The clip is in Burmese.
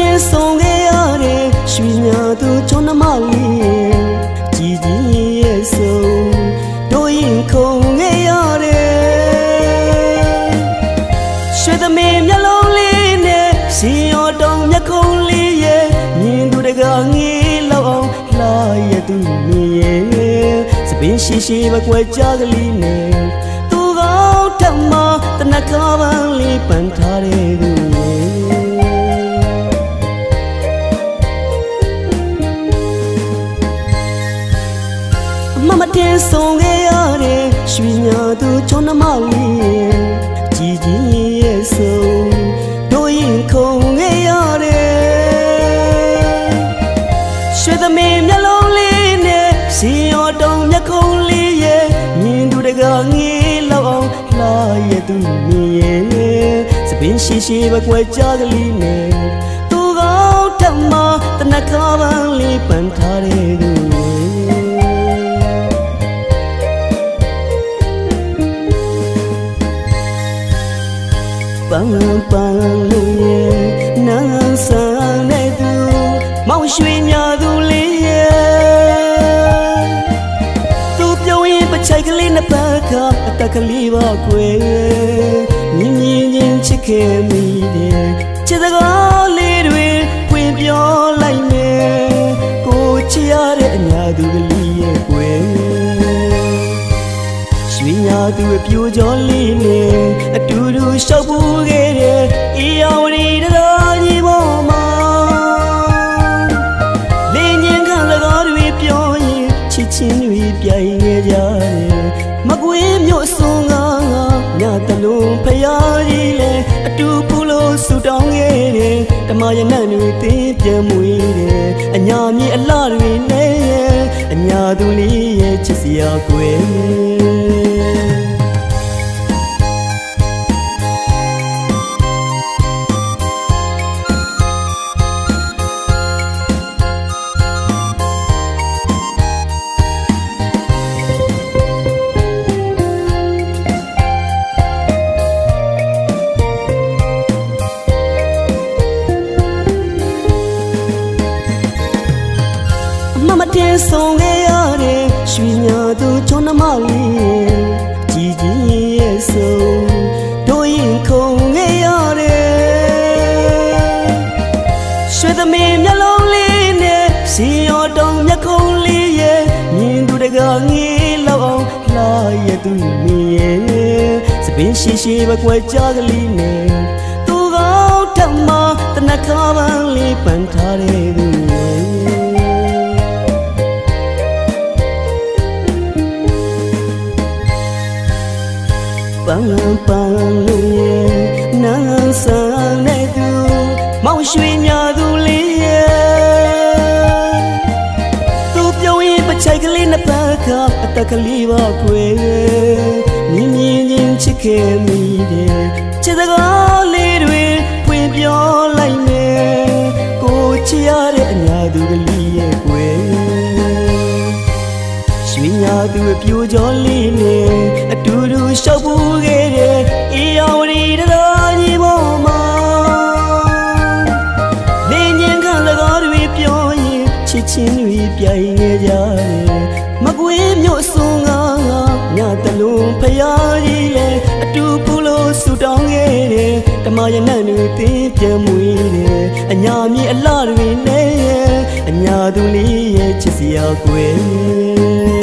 ကျင်းဆုံးခဲ့ရတဲ့ရွှေမြသူချုံနှမလေးကြည်ကြည်ရဲ့ဆုံးတို့ရင်ခုန်ခဲ့ရတဲ့ရွှေသမီးမျက်လုံးလေးနဲ့ရှင်ရောတောင်မျက်ခုံးလေးရဲ့မြင်သူတကငေးလောက်အောင်လာရသူမြင်ရဲ့စပင်းရှိရှိမကွယ်ကြကလေးနဲ့သူကောင်းထမတနကားပန်းလေးပန်ထားတဲ့သူရဲ့ သူချောနှမလေးရဲ့ကြည်ကြီးရဲ့ဆုံးတို့ရင်ခုန်ခဲ့ရတဲ့ရွှေသမီးမျက်လုံးလေးနဲ့စီရောတုံမျက်ခုံးလေးရဲ့မြင်သူတကာငေးလောက်အောင်လာရဲ့သူမြင်ရဲ့စပင်ရှိရှိပဲကွယ်ကြကလေးနဲ့သူကောင်းထမတနခါပန်းလေးပန်ထားတဲ့သူ ပန်းပန်းလို့ရဲ့နာဆန်တဲ့သူမောင်ရွှေညာသူလေးရဲ့သူပြုံးရင်ပချိုက်ကလေးနှစ်ပတ်ကအတက်ကလေးပါကွယ်မြင်မြင်ချင်းချစ်ခဲ့မိတယ်ချစ်စကားလေးတွေပွင့်ပြောလိုက်မယ်ကိုချစ်ရတဲ့အညာသူကလေး သူအပြိုကြောလေးနဲ့အတူတူရှောက်ပူခဲ့တဲ့အေးရောင်ရီတရားကြီးပေါ်မှာလင်းညင်ခံစကားတွေပြောရင်ချစ်ချင်းတွေပြိုင်နေကြတယ်မကွေးမြို့စွန်ကညတလုံးဖျားကြီးလဲအ တူပူလို့ဆူတောင်းခဲ့တယ်တမရနံ့တွေတင်းပြန်မွေးတယ်အညာမြေအလှတွေနဲ့အညာသူလေးရဲ့ချစ်စရာကွယ် အမမတင်ဆုံးခဲ့ရတဲ့ရွှေညာသူချောနှမလေးကြည်ကြီးရဲ့ဆုံးတို့ရင်ခုန်ခဲ့ရတဲ့ရွှေသမီးမျက်လုံးလေးနဲ့စီရောတောင်မျက်ခုံးလေးရဲ့မြင်သူတကာငေးလောက်အောင်လှရဲ့သူမီရဲ့စပင်းရှိရှိပဲကွယ်ကြကလေးနဲ့သူကောင်းထမတနခါပန်းလေးပန်ထားတဲ့သူရဲ့ မောင်ရွှေညာသူလေးရဲ့သူပြုံးရင်ပချိုက်ကလေးနှစ်ပတ်ကအတက်ကလေးပါကွယ်မြင်မြင်ချင်းချစ်ခဲ့မိတယ်ချစ်စကားလေးတွေပွင့်ပြောလိုက်မယ်ကိုချစ်ရတဲ့အညာသူကလေးရဲ့ကွယ်ရွှေညာသူအပြိုကြောလေးနဲ့အတူတူရှောက်ပူခဲ့တဲ့အေးရောင်ရီတရား ပြိုင်နေကြတယ်မကွေးမြို့စွန်ကညတလုံးဖျားကြီးလဲအတူပူလို့ဆူတောင်းခဲ့တယ်ဓမ္မရနံ့တွေတင်းပြန်မွေးတယ်အညာမြေအလှတွေနဲ့အညာသူလေးရဲ့ချစ်စရာကွယ်